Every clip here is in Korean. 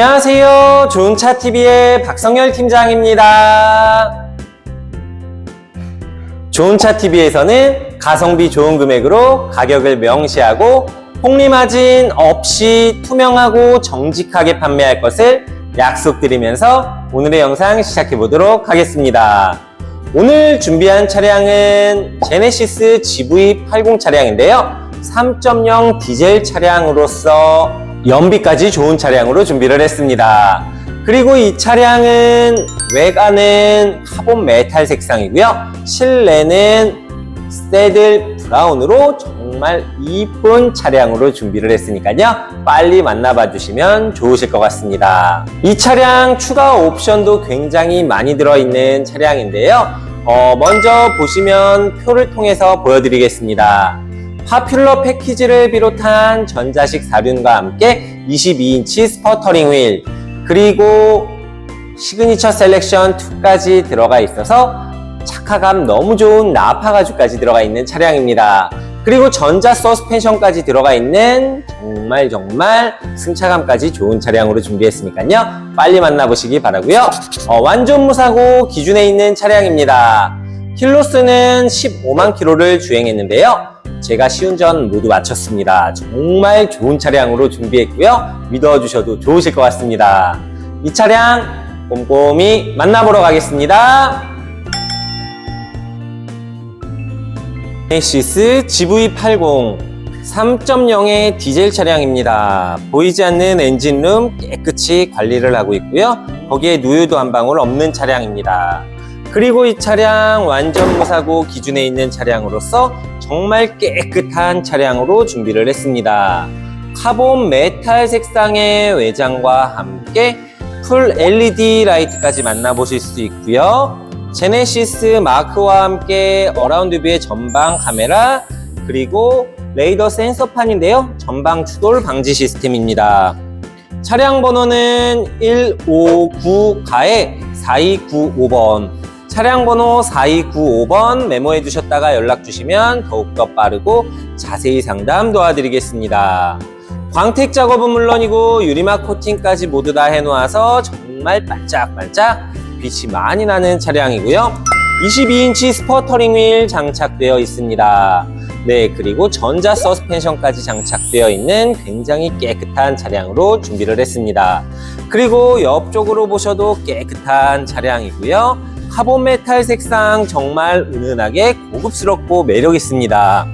안녕하세요. 좋은 차TV의 박성열 팀장입니다. 좋은 차TV에서는 가성비 좋은 금액으로 가격을 명시하고 폭리마진 없이 투명하고 정직하게 판매할 것을 약속드리면서 오늘의 영상 시작해 보도록 하겠습니다. 오늘 준비한 차량은 제네시스 GV80 차량인데요. 3.0 디젤 차량으로서 연비까지 좋은 차량으로 준비를 했습니다. 그리고 이 차량은 외관은 카본 메탈 색상이고요. 실내는 새들 브라운으로 정말 이쁜 차량으로 준비를 했으니까요. 빨리 만나봐 주시면 좋으실 것 같습니다. 이 차량 추가 옵션도 굉장히 많이 들어있는 차량인데요. 어, 먼저 보시면 표를 통해서 보여드리겠습니다. 파퓰러 패키지를 비롯한 전자식 사륜과 함께 22인치 스퍼터링 휠 그리고 시그니처 셀렉션 2까지 들어가 있어서 착화감 너무 좋은 나파 가죽까지 들어가 있는 차량입니다. 그리고 전자 서스펜션까지 들어가 있는 정말 정말 승차감까지 좋은 차량으로 준비했으니까요. 빨리 만나보시기 바라고요. 어, 완전 무사고 기준에 있는 차량입니다. 킬로수는 15만 킬로를 주행했는데요. 제가 시운전 모두 마쳤습니다. 정말 좋은 차량으로 준비했고요. 믿어주셔도 좋으실 것 같습니다. 이 차량 꼼꼼히 만나보러 가겠습니다. 네시스 GV80 3.0의 디젤 차량입니다. 보이지 않는 엔진룸 깨끗이 관리를 하고 있고요. 거기에 누유도 한 방울 없는 차량입니다. 그리고 이 차량 완전 무사고 기준에 있는 차량으로서 정말 깨끗한 차량으로 준비를 했습니다. 카본 메탈 색상의 외장과 함께 풀 LED 라이트까지 만나보실 수 있고요. 제네시스 마크와 함께 어라운드 뷰의 전방 카메라 그리고 레이더 센서판인데요. 전방 추돌 방지 시스템입니다. 차량 번호는 159가에 4295번 차량 번호 4295번 메모해 두셨다가 연락 주시면 더욱더 빠르고 자세히 상담 도와드리겠습니다. 광택 작업은 물론이고 유리막 코팅까지 모두 다 해놓아서 정말 반짝반짝 빛이 많이 나는 차량이고요. 22인치 스퍼터링 휠 장착되어 있습니다. 네, 그리고 전자 서스펜션까지 장착되어 있는 굉장히 깨끗한 차량으로 준비를 했습니다. 그리고 옆쪽으로 보셔도 깨끗한 차량이고요. 카본 메탈 색상 정말 은은하게 고급스럽고 매력 있습니다.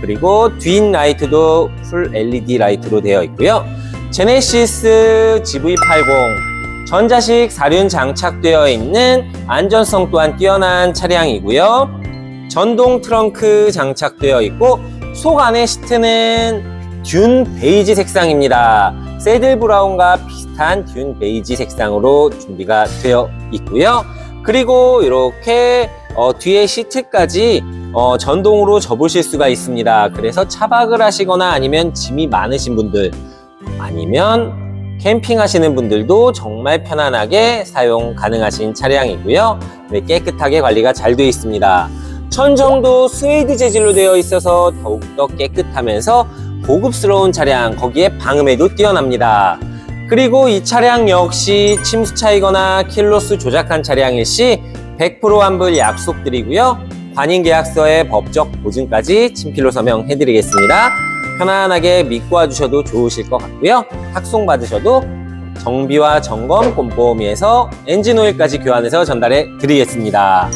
그리고 뒷 라이트도 풀 LED 라이트로 되어 있고요. 제네시스 GV80 전자식 사륜 장착되어 있는 안전성 또한 뛰어난 차량이고요. 전동 트렁크 장착되어 있고 속 안의 시트는 듄 베이지 색상입니다. 새들 브라운과 비슷한 듄 베이지 색상으로 준비가 되어 있고요. 그리고 이렇게 어, 뒤에 시트까지 어, 전동으로 접으실 수가 있습니다. 그래서 차박을 하시거나 아니면 짐이 많으신 분들 아니면 캠핑 하시는 분들도 정말 편안하게 사용 가능하신 차량이고요. 네, 깨끗하게 관리가 잘 되어 있습니다. 천정도 스웨이드 재질로 되어 있어서 더욱더 깨끗하면서 고급스러운 차량, 거기에 방음에도 뛰어납니다. 그리고 이 차량 역시 침수 차이거나 킬로수 조작한 차량일 시 100% 환불 약속드리고요. 관인 계약서에 법적 보증까지 친필로 서명해드리겠습니다. 편안하게 믿고 와주셔도 좋으실 것 같고요. 탁송 받으셔도 정비와 점검 꼼꼼히 해서 엔진 오일까지 교환해서 전달해 드리겠습니다.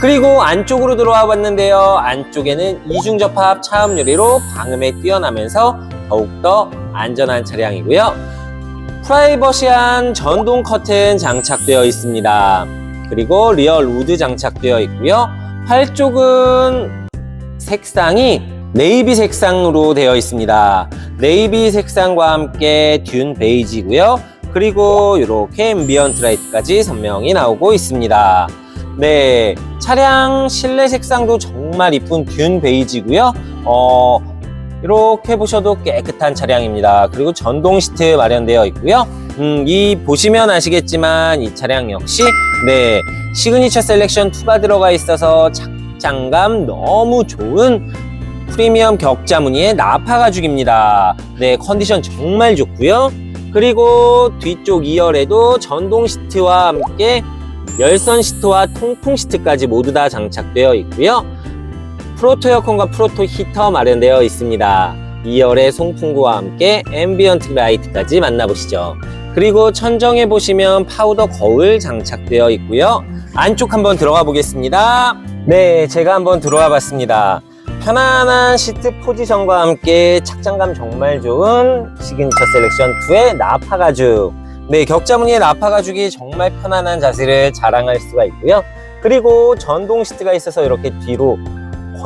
그리고 안쪽으로 들어와 봤는데요. 안쪽에는 이중 접합 차음 유리로 방음에 뛰어나면서 더욱더 안전한 차량이고요. 프라이버시한 전동 커튼 장착되어 있습니다. 그리고 리얼 우드 장착되어 있고요. 팔 쪽은 색상이 네이비 색상으로 되어 있습니다. 네이비 색상과 함께 듄 베이지고요. 그리고 이렇게 앰비언트 라이트까지 선명히 나오고 있습니다. 네, 차량 실내 색상도 정말 이쁜 듄 베이지고요. 어, 이렇게 보셔도 깨끗한 차량입니다. 그리고 전동 시트 마련되어 있고요. 음, 이 보시면 아시겠지만 이 차량 역시 네 시그니처 셀렉션 2가 들어가 있어서 착장감 너무 좋은 프리미엄 격자 무늬의 나파 가죽입니다. 네, 컨디션 정말 좋고요. 그리고 뒤쪽 2열에도 전동 시트와 함께 열선 시트와 통풍 시트까지 모두 다 장착되어 있고요. 프로토 에어컨과 프로토 히터 마련되어 있습니다. 2열의 송풍구와 함께 앰비언트 라이트까지 만나보시죠. 그리고 천정에 보시면 파우더 거울 장착되어 있고요. 안쪽 한번 들어가 보겠습니다. 네, 제가 한번 들어와 봤습니다. 편안한 시트 포지션과 함께 착장감 정말 좋은 시그니처 셀렉션 2의 나파 가죽. 네, 격자 무늬의 나파 가죽이 정말 편안한 자세를 자랑할 수가 있고요. 그리고 전동 시트가 있어서 이렇게 뒤로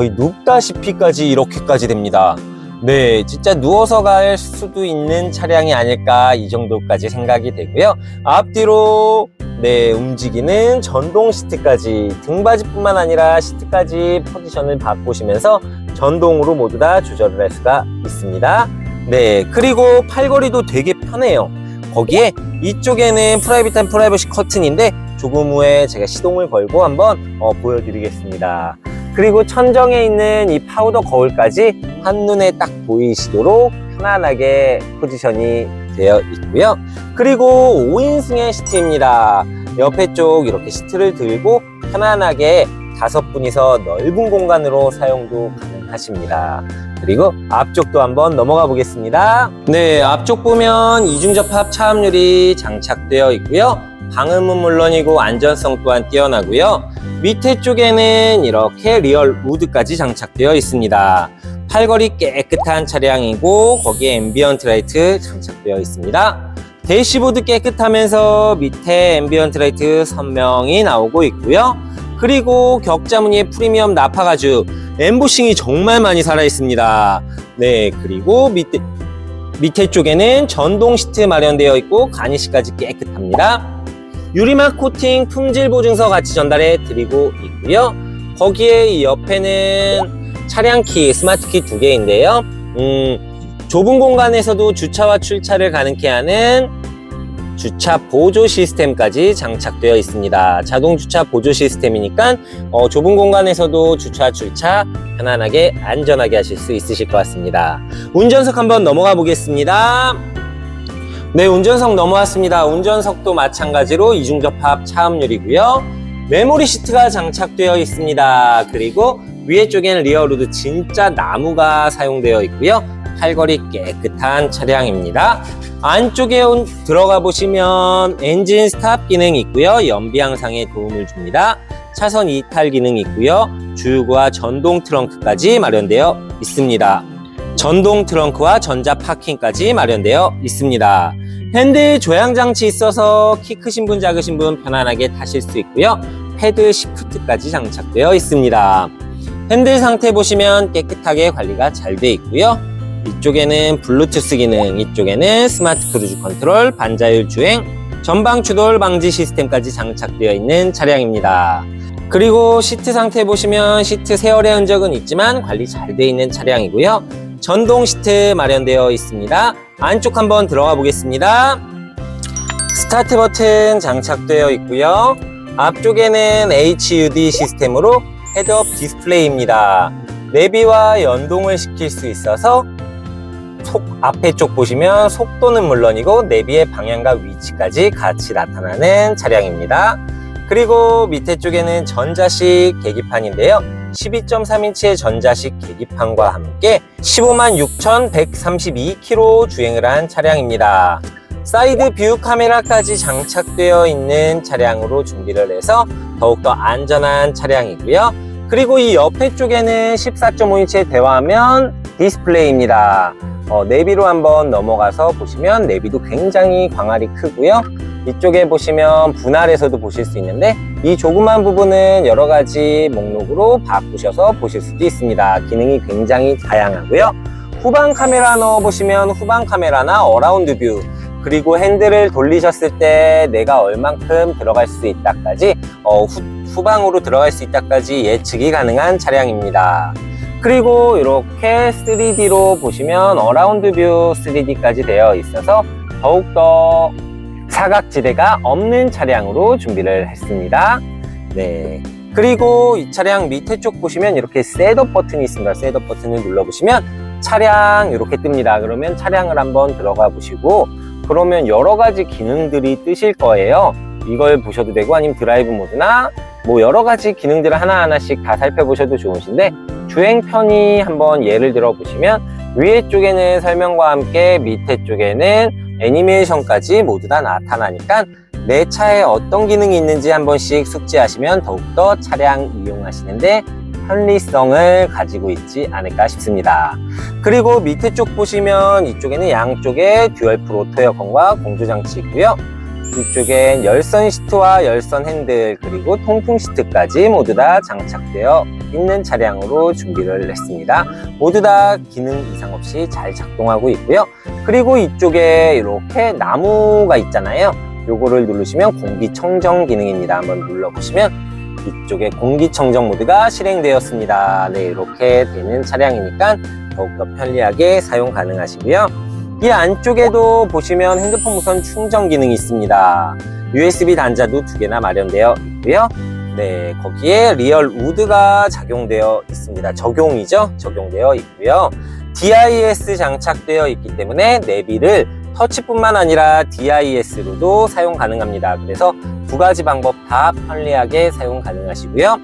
거의 눕다시피까지 이렇게까지 됩니다. 네, 진짜 누워서 갈 수도 있는 차량이 아닐까 이 정도까지 생각이 되고요. 앞뒤로 네, 움직이는 전동 시트까지 등받이뿐만 아니라 시트까지 포지션을 바꾸시면서 전동으로 모두 다 조절을 할 수가 있습니다. 네, 그리고 팔걸이도 되게 편해요. 거기에 이쪽에는 프라이빗한 프라이버시 커튼인데 조금 후에 제가 시동을 걸고 한번 어, 보여드리겠습니다. 그리고 천정에 있는 이 파우더 거울까지 한눈에 딱 보이시도록 편안하게 포지션이 되어 있고요. 그리고 5인승의 시트입니다. 옆에 쪽 이렇게 시트를 들고 편안하게 다섯 분이서 넓은 공간으로 사용도 가능하십니다. 그리고 앞쪽도 한번 넘어가 보겠습니다. 네, 앞쪽 보면 이중접합 차압률이 장착되어 있고요. 방음은 물론이고 안전성 또한 뛰어나고요. 밑에 쪽에는 이렇게 리얼 우드까지 장착되어 있습니다. 팔걸이 깨끗한 차량이고 거기에 앰비언트 라이트 장착되어 있습니다. 대시보드 깨끗하면서 밑에 앰비언트 라이트 선명히 나오고 있고요. 그리고 격자 무늬의 프리미엄 나파 가죽 엠보싱이 정말 많이 살아 있습니다. 네, 그리고 밑에 밑에 쪽에는 전동 시트 마련되어 있고 가니시까지 깨끗합니다. 유리막 코팅 품질 보증서 같이 전달해 드리고 있고요. 거기에 이 옆에는 차량 키, 스마트 키 두 개인데요. 음, 좁은 공간에서도 주차와 출차를 가능케 하는 주차 보조 시스템까지 장착되어 있습니다. 자동 주차 보조 시스템이니까 어, 좁은 공간에서도 주차 출차 편안하게 안전하게 하실 수 있으실 것 같습니다. 운전석 한번 넘어가 보겠습니다. 네, 운전석 넘어왔습니다. 운전석도 마찬가지로 이중접합 차음률이고요. 메모리 시트가 장착되어 있습니다. 그리고 위에 쪽에는 리어로드 진짜 나무가 사용되어 있고요. 팔걸이 깨끗한 차량입니다. 안쪽에 온- 들어가 보시면 엔진 스탑 기능이 있고요. 연비 향상에 도움을 줍니다. 차선 이탈 기능이 있고요. 주유구와 전동 트렁크까지 마련되어 있습니다. 전동 트렁크와 전자 파킹까지 마련되어 있습니다. 핸들 조향 장치 있어서 키 크신 분 작으신 분 편안하게 타실 수 있고요. 패드 시프트까지 장착되어 있습니다. 핸들 상태 보시면 깨끗하게 관리가 잘 되어 있고요. 이쪽에는 블루투스 기능, 이쪽에는 스마트 크루즈 컨트롤, 반자율 주행, 전방 추돌 방지 시스템까지 장착되어 있는 차량입니다. 그리고 시트 상태 보시면 시트 세월의 흔적은 있지만 관리 잘 되어 있는 차량이고요. 전동 시트 마련되어 있습니다. 안쪽 한번 들어가 보겠습니다. 스타트 버튼 장착되어 있고요. 앞쪽에는 HUD 시스템으로 헤드업 디스플레이입니다. 내비와 연동을 시킬 수 있어서 속 앞에 쪽 보시면 속도는 물론이고 내비의 방향과 위치까지 같이 나타나는 차량입니다. 그리고 밑에 쪽에는 전자식 계기판인데요. 12.3인치의 전자식 계기판과 함께 15만 6,132km 주행을 한 차량입니다. 사이드 뷰 카메라까지 장착되어 있는 차량으로 준비를 해서 더욱더 안전한 차량이고요. 그리고 이 옆에 쪽에는 14.5인치의 대화면 디스플레이입니다. 어, 내비로 한번 넘어가서 보시면 내비도 굉장히 광활이 크고요. 이쪽에 보시면 분할해서도 보실 수 있는데 이 조그만 부분은 여러 가지 목록으로 바꾸셔서 보실 수도 있습니다. 기능이 굉장히 다양하고요. 후방 카메라 넣어 보시면 후방 카메라나 어라운드 뷰 그리고 핸들을 돌리셨을 때 내가 얼만큼 들어갈 수 있다까지 어, 후, 후방으로 들어갈 수 있다까지 예측이 가능한 차량입니다. 그리고 이렇게 3D로 보시면 어라운드 뷰 3D까지 되어 있어서 더욱더 사각지대가 없는 차량으로 준비를 했습니다. 네. 그리고 이 차량 밑에 쪽 보시면 이렇게 셋업 버튼이 있습니다. 셋업 버튼을 눌러보시면 차량 이렇게 뜹니다. 그러면 차량을 한번 들어가 보시고 그러면 여러 가지 기능들이 뜨실 거예요. 이걸 보셔도 되고 아니면 드라이브 모드나 뭐 여러 가지 기능들을 하나하나씩 다 살펴보셔도 좋으신데 주행 편의 한번 예를 들어 보시면 위에 쪽에는 설명과 함께 밑에 쪽에는 애니메이션까지 모두 다 나타나니까 내 차에 어떤 기능이 있는지 한 번씩 숙지하시면 더욱더 차량 이용하시는데 편리성을 가지고 있지 않을까 싶습니다. 그리고 밑에 쪽 보시면 이쪽에는 양쪽에 듀얼 프로 토 에어컨과 공조장치 있고요. 이쪽엔 열선 시트와 열선 핸들 그리고 통풍 시트까지 모두 다 장착되어 있는 차량으로 준비를 했습니다. 모두 다 기능 이상 없이 잘 작동하고 있고요. 그리고 이쪽에 이렇게 나무가 있잖아요. 요거를 누르시면 공기청정 기능입니다. 한번 눌러보시면 이쪽에 공기청정 모드가 실행되었습니다. 네, 이렇게 되는 차량이니까 더욱더 편리하게 사용 가능하시고요. 이 안쪽에도 보시면 핸드폰 무선 충전 기능이 있습니다. USB 단자도 두 개나 마련되어 있고요. 네, 거기에 리얼 우드가 작용되어 있습니다. 적용이죠? 적용되어 있고요. DIS 장착되어 있기 때문에 내비를 터치뿐만 아니라 DIS로도 사용 가능합니다. 그래서 두 가지 방법 다 편리하게 사용 가능하시고요.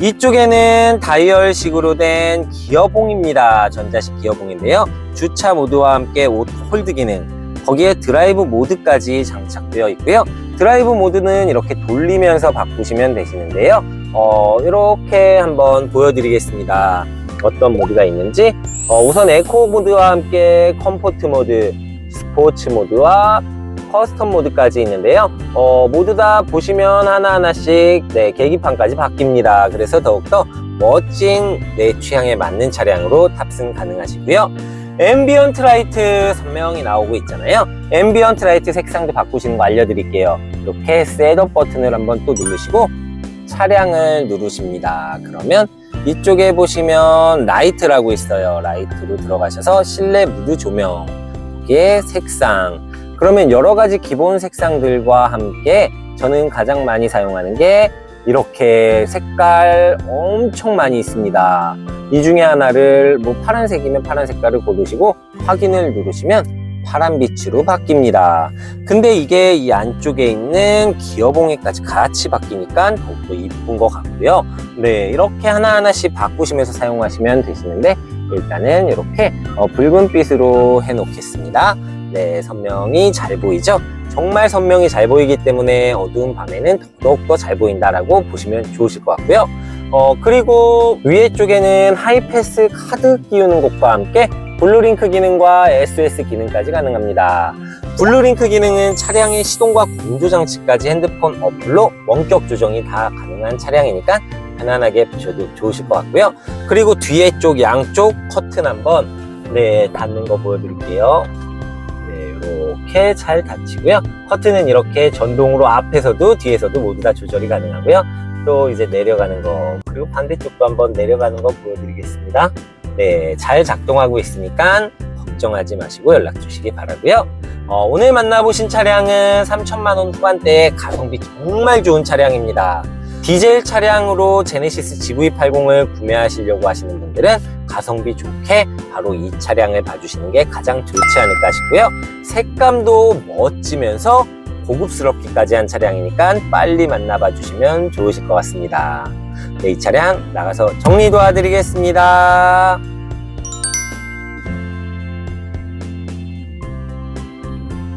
이쪽에는 다이얼식으로 된 기어봉입니다. 전자식 기어봉인데요. 주차 모드와 함께 오토 홀드 기능, 거기에 드라이브 모드까지 장착되어 있고요. 드라이브 모드는 이렇게 돌리면서 바꾸시면 되시는데요. 어, 이렇게 한번 보여드리겠습니다. 어떤 모드가 있는지. 어, 우선 에코 모드와 함께 컴포트 모드, 스포츠 모드와 커스텀 모드까지 있는데요. 어, 모두 다 보시면 하나하나씩 네, 계기판까지 바뀝니다. 그래서 더욱더 멋진 내 취향에 맞는 차량으로 탑승 가능하시고요. 앰비언트 라이트 선명히 나오고 있잖아요. 앰비언트 라이트 색상도 바꾸시는 거 알려드릴게요. 이렇게 셋업 버튼을 한번 또 누르시고 차량을 누르십니다. 그러면 이쪽에 보시면 라이트라고 있어요. 라이트로 들어가셔서 실내 무드 조명, 여기에 색상, 그러면 여러 가지 기본 색상들과 함께 저는 가장 많이 사용하는 게 이렇게 색깔 엄청 많이 있습니다. 이 중에 하나를 뭐 파란색이면 파란 색깔을 고르시고 확인을 누르시면 파란 빛으로 바뀝니다. 근데 이게 이 안쪽에 있는 기어봉에까지 같이 바뀌니까 더욱더 이쁜 것 같고요. 네, 이렇게 하나하나씩 바꾸시면서 사용하시면 되시는데 일단은 이렇게 어, 붉은빛으로 해놓겠습니다. 네, 선명이 잘 보이죠? 정말 선명히 잘 보이기 때문에 어두운 밤에는 더욱더 잘 보인다라고 보시면 좋으실 것 같고요. 어, 그리고 위에 쪽에는 하이패스 카드 끼우는 것과 함께 블루링크 기능과 SOS 기능까지 가능합니다. 블루링크 기능은 차량의 시동과 공조 장치까지 핸드폰 어플로 원격 조정이 다 가능한 차량이니까 편안하게 보셔도 좋으실 것 같고요. 그리고 뒤에 쪽 양쪽 커튼 한번 네 닫는 거 보여드릴게요. 네 이렇게 잘 닫히고요. 커튼은 이렇게 전동으로 앞에서도 뒤에서도 모두 다 조절이 가능하고요. 또 이제 내려가는 거 그리고 반대쪽도 한번 내려가는 거 보여드리겠습니다. 네, 잘 작동하고 있으니까 걱정하지 마시고 연락 주시기 바라고요. 어, 오늘 만나보신 차량은 3천만 원 후반대의 가성비 정말 좋은 차량입니다. 디젤 차량으로 제네시스 GV80을 구매하시려고 하시는 분들은 가성비 좋게 바로 이 차량을 봐주시는 게 가장 좋지 않을까 싶고요. 색감도 멋지면서 고급스럽기까지 한 차량이니까 빨리 만나봐 주시면 좋으실 것 같습니다. 네, 이 차량 나가서 정리 도와드리겠습니다.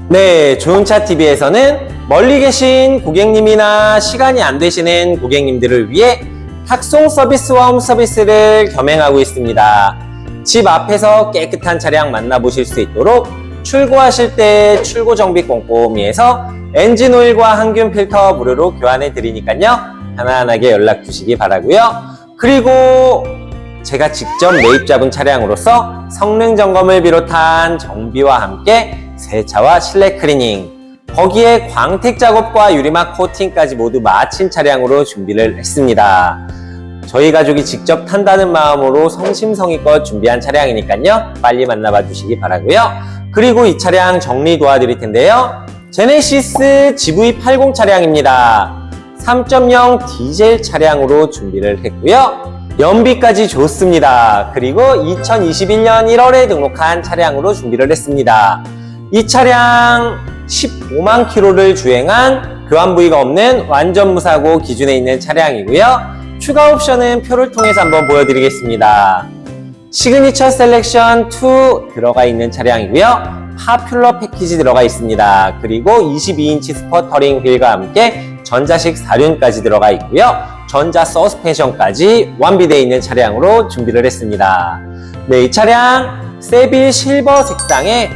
네, 좋은 차TV에서는 멀리 계신 고객님이나 시간이 안 되시는 고객님들을 위해 탁송 서비스와 홈 서비스를 겸행하고 있습니다. 집 앞에서 깨끗한 차량 만나보실 수 있도록 출고하실 때 출고 정비 꼼꼼히 해서 엔진 오일과 항균 필터 무료로 교환해 드리니까요. 편안하게 연락 주시기 바라고요. 그리고 제가 직접 매입 잡은 차량으로서 성능 점검을 비롯한 정비와 함께 세차와 실내 클리닝, 거기에 광택 작업과 유리막 코팅까지 모두 마친 차량으로 준비를 했습니다. 저희 가족이 직접 탄다는 마음으로 성심성의껏 준비한 차량이니까요. 빨리 만나봐 주시기 바라고요. 그리고 이 차량 정리 도와드릴 텐데요. 제네시스 GV80 차량입니다. 3.0 디젤 차량으로 준비를 했고요. 연비까지 좋습니다. 그리고 2021년 1월에 등록한 차량으로 준비를 했습니다. 이 차량 15만 킬로를 주행한 교환 부위가 없는 완전 무사고 기준에 있는 차량이고요. 추가 옵션은 표를 통해서 한번 보여드리겠습니다. 시그니처 셀렉션 2 들어가 있는 차량이고요. 파퓰러 패키지 들어가 있습니다. 그리고 22인치 스퍼터링 휠과 함께 전자식 사륜까지 들어가 있고요. 전자 서스펜션까지 완비되어 있는 차량으로 준비를 했습니다. 네, 이 차량 세빌 실버 색상의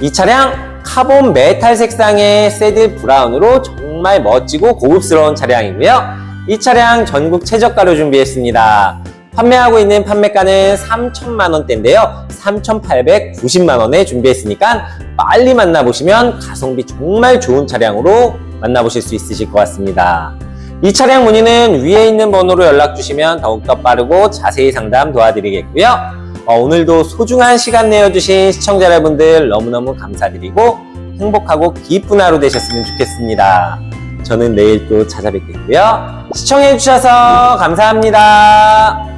이 차량 카본 메탈 색상의 새드 브라운으로 정말 멋지고 고급스러운 차량이고요. 이 차량 전국 최저가로 준비했습니다. 판매하고 있는 판매가는 3천만 원대인데요. 3,890만 원에 준비했으니까 빨리 만나보시면 가성비 정말 좋은 차량으로 만나보실 수 있으실 것 같습니다. 이 차량 문의는 위에 있는 번호로 연락 주시면 더욱더 빠르고 자세히 상담 도와드리겠고요. 어, 오늘도 소중한 시간 내어주신 시청자 여러분들 너무너무 감사드리고 행복하고 기쁜 하루 되셨으면 좋겠습니다. 저는 내일 또 찾아뵙겠고요. 시청해주셔서 감사합니다.